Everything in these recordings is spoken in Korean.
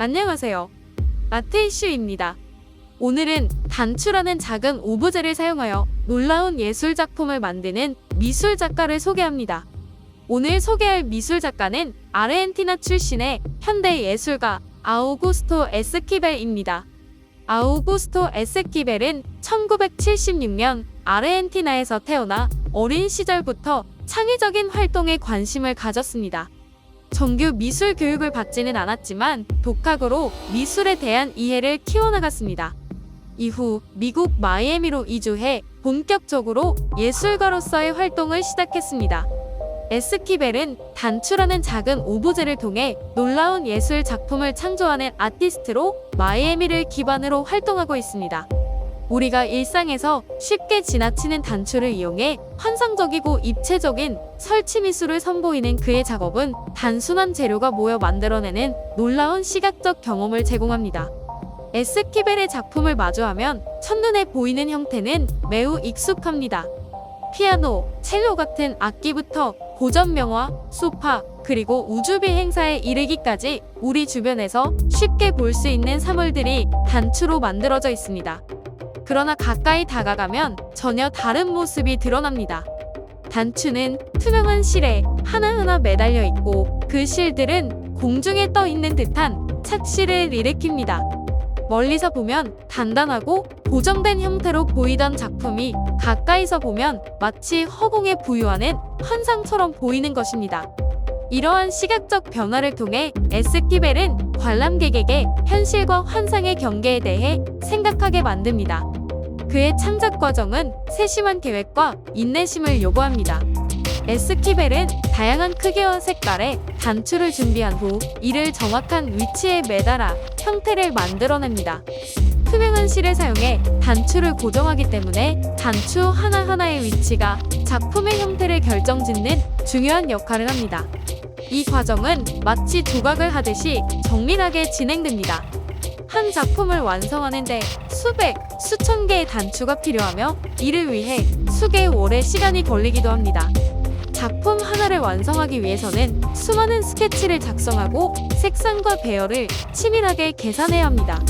안녕하세요. 마테이슈입니다. 오늘은 단추라는 작은 오브제를 사용하여 놀라운 예술 작품을 만드는 미술 작가를 소개합니다. 오늘 소개할 미술 작가는 아르헨티나 출신의 현대 예술가 아우구스토 에스키벨입니다. 아우구스토 에스키벨은 1976년 아르헨티나에서 태어나 어린 시절부터 창의적인 활동에 관심을 가졌습니다. 정규 미술 교육을 받지는 않았지만 독학으로 미술에 대한 이해를 키워나갔습니다. 이후 미국 마이애미로 이주해 본격적으로 예술가로서의 활동을 시작했습니다. 에스키벨은 단추라는 작은 오브제를 통해 놀라운 예술 작품을 창조하는 아티스트로 마이애미를 기반으로 활동하고 있습니다. 우리가 일상에서 쉽게 지나치는 단추를 이용해 환상적이고 입체적인 설치 미술을 선보이는 그의 작업은 단순한 재료가 모여 만들어내는 놀라운 시각적 경험을 제공합니다. 에스키벨의 작품을 마주하면 첫눈에 보이는 형태는 매우 익숙합니다. 피아노, 첼로 같은 악기부터 고전 명화, 소파, 그리고 우주비 행사에 이르기까지 우리 주변에서 쉽게 볼 수 있는 사물들이 단추로 만들어져 있습니다. 그러나 가까이 다가가면 전혀 다른 모습이 드러납니다. 단추는 투명한 실에 하나하나 매달려 있고 그 실들은 공중에 떠 있는 듯한 착시를 일으킵니다. 멀리서 보면 단단하고 고정된 형태로 보이던 작품이 가까이서 보면 마치 허공에 부유하는 환상처럼 보이는 것입니다. 이러한 시각적 변화를 통해 에스키벨은 관람객에게 현실과 환상의 경계에 대해 생각하게 만듭니다. 그의 창작 과정은 세심한 계획과 인내심을 요구합니다. 에스키벨은 다양한 크기와 색깔의 단추를 준비한 후 이를 정확한 위치에 매달아 형태를 만들어냅니다. 투명한 실을 사용해 단추를 고정하기 때문에 단추 하나하나의 위치가 작품의 형태를 결정짓는 중요한 역할을 합니다. 이 과정은 마치 조각을 하듯이 정밀하게 진행됩니다. 한 작품을 완성하는데 수백, 수천 개의 단추가 필요하며 이를 위해 수개월의 시간이 걸리기도 합니다. 작품 하나를 완성하기 위해서는 수많은 스케치를 작성하고 색상과 배열을 치밀하게 계산해야 합니다.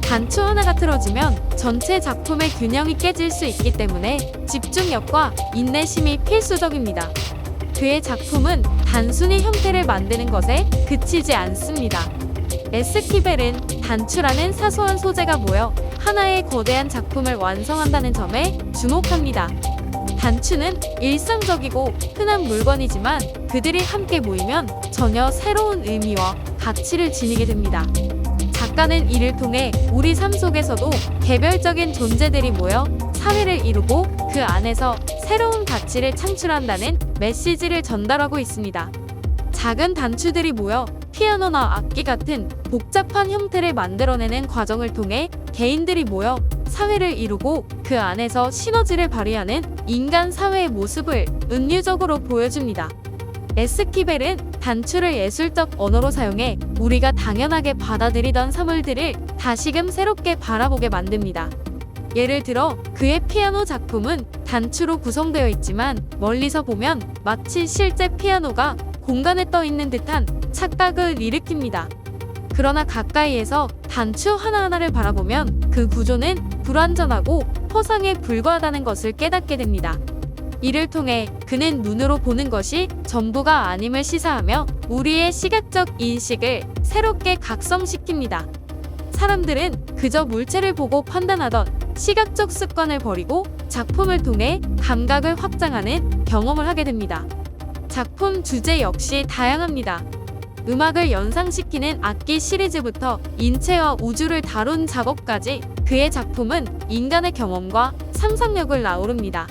단추 하나가 틀어지면 전체 작품의 균형이 깨질 수 있기 때문에 집중력과 인내심이 필수적입니다. 그의 작품은 단순히 형태를 만드는 것에 그치지 않습니다. 에스키벨은 단추라는 사소한 소재가 모여 하나의 거대한 작품을 완성한다는 점에 주목합니다. 단추는 일상적이고 흔한 물건이지만 그들이 함께 모이면 전혀 새로운 의미와 가치를 지니게 됩니다. 작가는 이를 통해 우리 삶 속에서도 개별적인 존재들이 모여 사회를 이루고 그 안에서 새로운 가치를 창출한다는 메시지를 전달하고 있습니다. 작은 단추들이 모여 피아노나 악기 같은 복잡한 형태를 만들어내는 과정을 통해 개인들이 모여 사회를 이루고 그 안에서 시너지를 발휘하는 인간 사회의 모습을 은유적으로 보여줍니다. 에스키벨은 단추를 예술적 언어로 사용해 우리가 당연하게 받아들이던 사물들을 다시금 새롭게 바라보게 만듭니다. 예를 들어 그의 피아노 작품은 단추로 구성되어 있지만 멀리서 보면 마치 실제 피아노가 공간에 떠 있는 듯한 착각을 일으킵니다. 그러나 가까이에서 단추 하나하나를 바라보면 그 구조는 불완전하고 허상에 불과하다는 것을 깨닫게 됩니다. 이를 통해 그는 눈으로 보는 것이 전부가 아님을 시사하며 우리의 시각적 인식을 새롭게 각성시킵니다. 사람들은 그저 물체를 보고 판단하던 시각적 습관을 버리고 작품을 통해 감각을 확장하는 경험을 하게 됩니다. 작품 주제 역시 다양합니다. 음악을 연상시키는 악기 시리즈부터 인체와 우주를 다룬 작업까지 그의 작품은 인간의 경험과 상상력을 아우릅니다.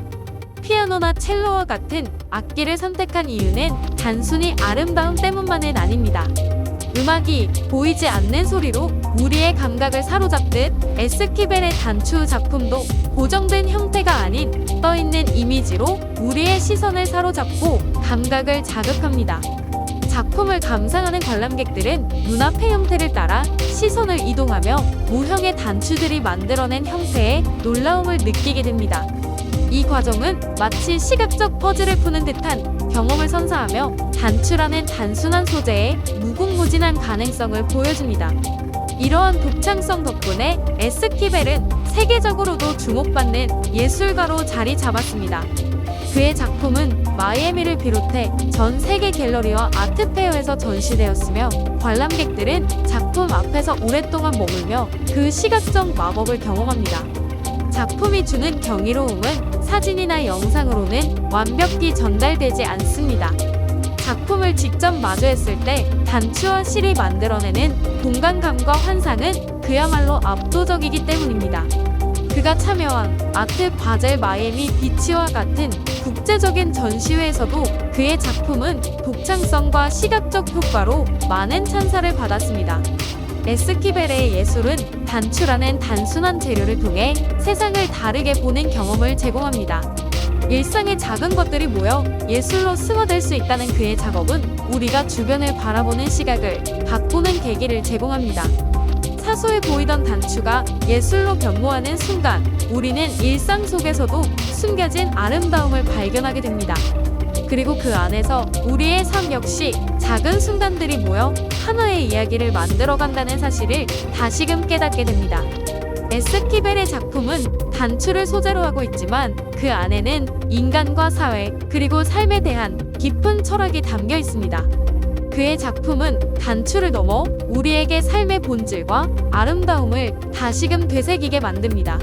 피아노나 첼로와 같은 악기를 선택한 이유는 단순히 아름다움 때문만은 아닙니다. 음악이 보이지 않는 소리로 우리의 감각을 사로잡듯 에스키벨의 단추 작품도 고정된 형태가 아닌 떠있는 이미지로 우리의 시선을 사로잡고 감각을 자극합니다. 작품을 감상하는 관람객들은 눈앞의 형태를 따라 시선을 이동하며 모형의 단추들이 만들어낸 형태의 놀라움을 느끼게 됩니다. 이 과정은 마치 시각적 퍼즐을 푸는 듯한 경험을 선사하며 단추라는 단순한 소재의 무궁무진한 가능성을 보여줍니다. 이러한 독창성 덕분에 에스키벨은 세계적으로도 주목받는 예술가로 자리 잡았습니다. 그의 작품은 마이애미를 비롯해 전 세계 갤러리와 아트페어에서 전시되었으며 관람객들은 작품 앞에서 오랫동안 머물며 그 시각적 마법을 경험합니다. 작품이 주는 경이로움은 사진이나 영상으로는 완벽히 전달되지 않습니다. 작품을 직접 마주했을 때 단추와 실이 만들어내는 공간감과 환상은 그야말로 압도적이기 때문입니다. 그가 참여한 아트 바젤 마이애미 비치와 같은 국제적인 전시회에서도 그의 작품은 독창성과 시각적 효과로 많은 찬사를 받았습니다. 에스키벨의 예술은 단추라는 단순한 재료를 통해 세상을 다르게 보는 경험을 제공합니다. 일상의 작은 것들이 모여 예술로 승화될 수 있다는 그의 작업은 우리가 주변을 바라보는 시각을 바꾸는 계기를 제공합니다. 사소해 보이던 단추가 예술로 변모하는 순간 우리는 일상 속에서도 숨겨진 아름다움을 발견하게 됩니다. 그리고 그 안에서 우리의 삶 역시 작은 순간들이 모여 하나의 이야기를 만들어 간다는 사실을 다시금 깨닫게 됩니다. 에스키벨의 작품은 단추를 소재로 하고 있지만 그 안에는 인간과 사회 그리고 삶에 대한 깊은 철학이 담겨 있습니다. 그의 작품은 단추를 넘어 우리에게 삶의 본질과 아름다움을 다시금 되새기게 만듭니다.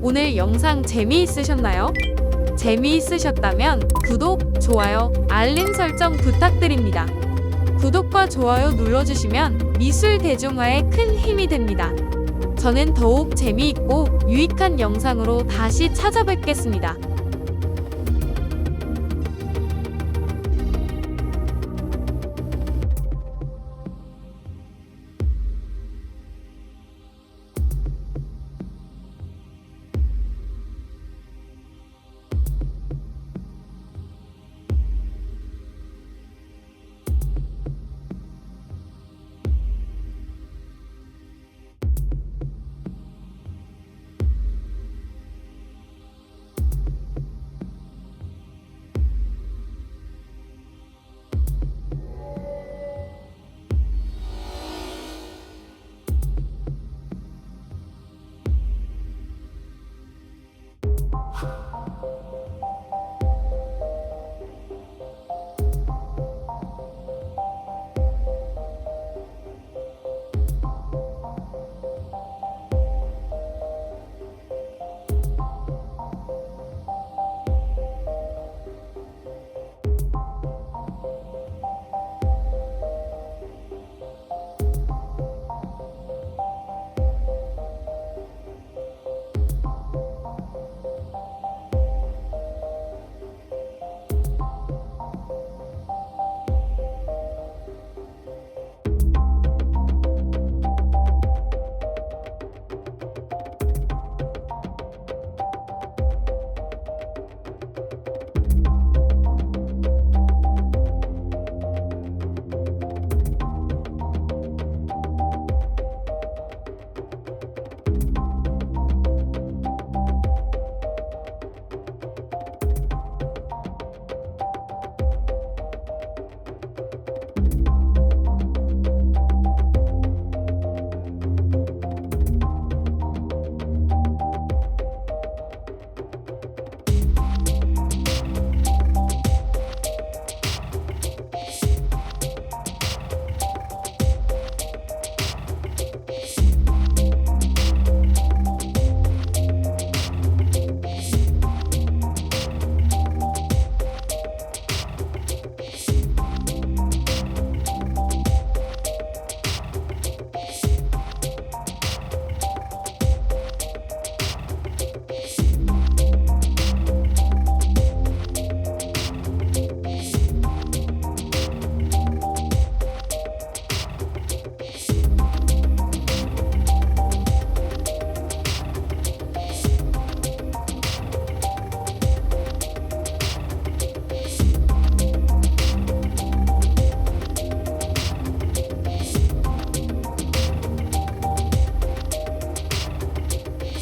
오늘 영상 재미있으셨나요? 재미있으셨다면 구독, 좋아요, 알림 설정 부탁드립니다. 구독과 좋아요 눌러주시면 미술 대중화에 큰 힘이 됩니다. 저는 더욱 재미있고 유익한 영상으로 다시 찾아뵙겠습니다.